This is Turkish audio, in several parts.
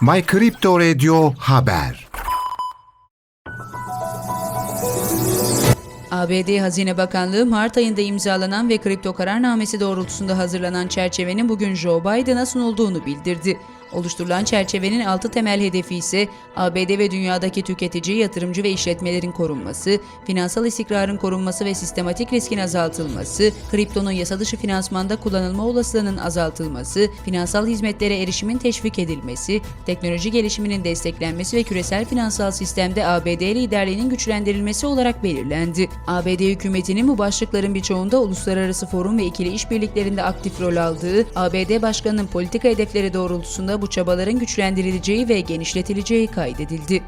My Crypto Radio Haber ABD Hazine Bakanlığı Mart ayında imzalanan ve kripto kararnamesi doğrultusunda hazırlanan çerçevenin bugün Joe Biden'a sunulduğunu bildirdi. Oluşturulan çerçevenin altı temel hedefi ise ABD ve dünyadaki tüketici, yatırımcı ve işletmelerin korunması, finansal istikrarın korunması ve sistematik riskin azaltılması, kriptonun yasa dışı finansmanda kullanılma olasılığının azaltılması, finansal hizmetlere erişimin teşvik edilmesi, teknoloji gelişiminin desteklenmesi ve küresel finansal sistemde ABD liderliğinin güçlendirilmesi olarak belirlendi. ABD hükümetinin bu başlıkların birçoğunda uluslararası forum ve ikili işbirliklerinde aktif rol aldığı, ABD Başkanı'nın politika hedefleri doğrultusunda bu çabaların güçlendirileceği ve genişletileceği kaydedildi.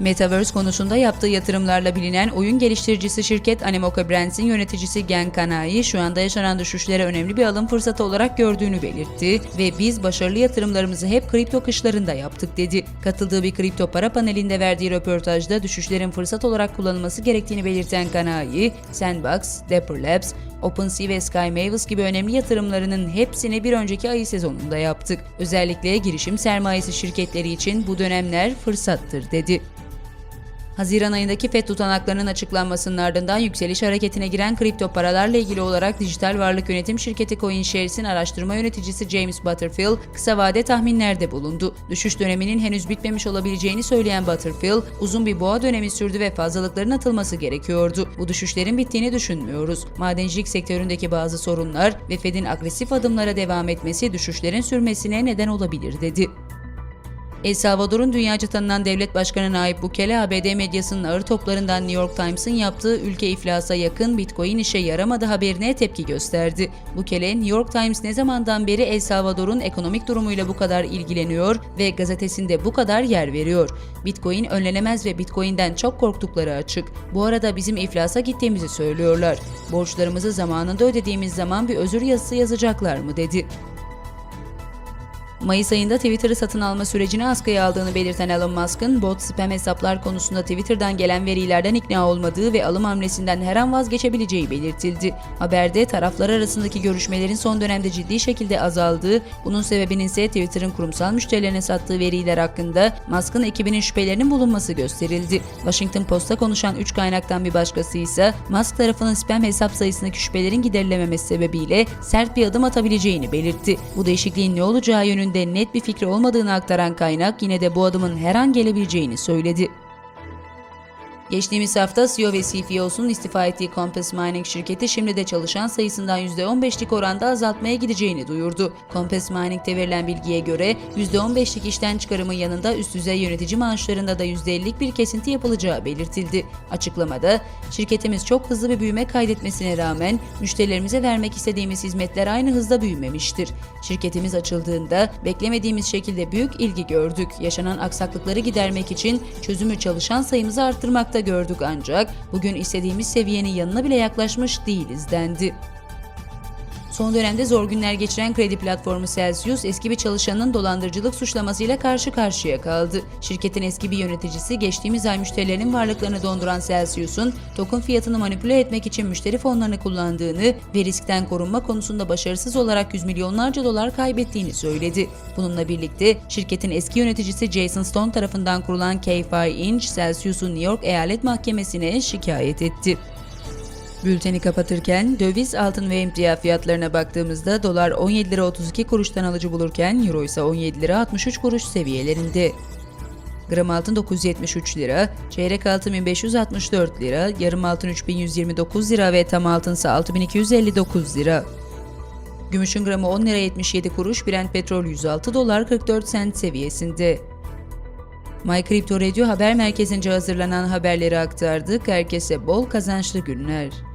Metaverse konusunda yaptığı yatırımlarla bilinen oyun geliştiricisi şirket Animoca Brands'in yöneticisi Gen Kanai şu anda yaşanan düşüşlere önemli bir alım fırsatı olarak gördüğünü belirtti ve biz başarılı yatırımlarımızı hep kripto kışlarında yaptık dedi. Katıldığı bir kripto para panelinde verdiği röportajda düşüşlerin fırsat olarak kullanılması gerektiğini belirten Kanai, Sandbox, Dapper Labs, OpenSea ve Sky Mavis gibi önemli yatırımlarının hepsini bir önceki ayı sezonunda yaptık. Özellikle girişim sermayesi şirketleri için bu dönemler fırsattır dedi. Haziran ayındaki FED tutanaklarının açıklanmasının ardından yükseliş hareketine giren kripto paralarla ilgili olarak dijital varlık yönetim şirketi CoinShares'in araştırma yöneticisi James Butterfield kısa vade tahminlerde bulundu. Düşüş döneminin henüz bitmemiş olabileceğini söyleyen Butterfield, uzun bir boğa dönemi sürdü ve fazlalıkların atılması gerekiyordu. Bu düşüşlerin bittiğini düşünmüyoruz. Madencilik sektöründeki bazı sorunlar ve Fed'in agresif adımlara devam etmesi düşüşlerin sürmesine neden olabilir dedi. El Salvador'un dünyaca tanınan devlet başkanı Nayib Bukele, ABD medyasının ağır toplarından New York Times'ın yaptığı ülke iflasa yakın Bitcoin işe yaramadı haberine tepki gösterdi. Bukele, New York Times ne zamandan beri El Salvador'un ekonomik durumuyla bu kadar ilgileniyor ve gazetesinde bu kadar yer veriyor. Bitcoin önlenemez ve Bitcoin'den çok korktukları açık. Bu arada bizim iflasa gittiğimizi söylüyorlar. Borçlarımızı zamanında ödediğimiz zaman bir özür yazısı yazacaklar mı dedi. Mayıs ayında Twitter'ı satın alma sürecini askıya aldığını belirten Elon Musk'ın bot spam hesaplar konusunda Twitter'dan gelen verilerden ikna olmadığı ve alım hamlesinden her an vazgeçebileceği belirtildi. Haberde taraflar arasındaki görüşmelerin son dönemde ciddi şekilde azaldığı, bunun sebebinin ise Twitter'ın kurumsal müşterilerine sattığı veriler hakkında Musk'ın ekibinin şüphelerinin bulunması gösterildi. Washington Post'a konuşan 3 kaynaktan bir başkası ise Musk tarafının spam hesap sayısındaki şüphelerin giderilememesi sebebiyle sert bir adım atabileceğini belirtti. Bu değişikliğin ne olacağı yönünde net bir fikri olmadığını aktaran kaynak yine de bu adımın her an gelebileceğini söyledi. Geçtiğimiz hafta CEO ve CFO'sunun istifa ettiği Compass Mining şirketi şimdi de çalışan sayısından %15'lik oranda azaltmaya gideceğini duyurdu. Compass Mining'de verilen bilgiye göre %15'lik işten çıkarımın yanında üst düzey yönetici maaşlarında da %50'lik bir kesinti yapılacağı belirtildi. Açıklamada, şirketimiz çok hızlı bir büyüme kaydetmesine rağmen müşterilerimize vermek istediğimiz hizmetler aynı hızda büyümemiştir. Şirketimiz açıldığında beklemediğimiz şekilde büyük ilgi gördük. Yaşanan aksaklıkları gidermek için çözümü çalışan sayımızı arttırmakta gördük ancak bugün istediğimiz seviyenin yanına bile yaklaşmış değiliz dendi. Son dönemde zor günler geçiren kredi platformu Celsius eski bir çalışanın dolandırıcılık suçlamasıyla karşı karşıya kaldı. Şirketin eski bir yöneticisi geçtiğimiz ay müşterilerinin varlıklarını donduran Celsius'un token fiyatını manipüle etmek için müşteri fonlarını kullandığını ve riskten korunma konusunda başarısız olarak yüz milyonlarca dolar kaybettiğini söyledi. Bununla birlikte şirketin eski yöneticisi Jason Stone tarafından kurulan K5 Inch, Celsius'u New York Eyalet Mahkemesi'ne şikayet etti. Bülteni kapatırken döviz, altın ve emtia fiyatlarına baktığımızda dolar 17 lira 32 kuruştan alıcı bulurken euro ise 17 lira 63 kuruş seviyelerinde. Gram altın 973 lira, çeyrek altın 1564 lira, yarım altın 3129 lira ve tam altın ise 6259 lira. Gümüşün gramı 10 lira 77 kuruş, Brent petrol 106 dolar 44 sent seviyesinde. My Crypto Radio haber merkezince hazırlanan haberleri aktardık. Herkese bol kazançlı günler.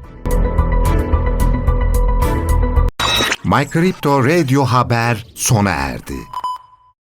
My Radio Haber sona erdi.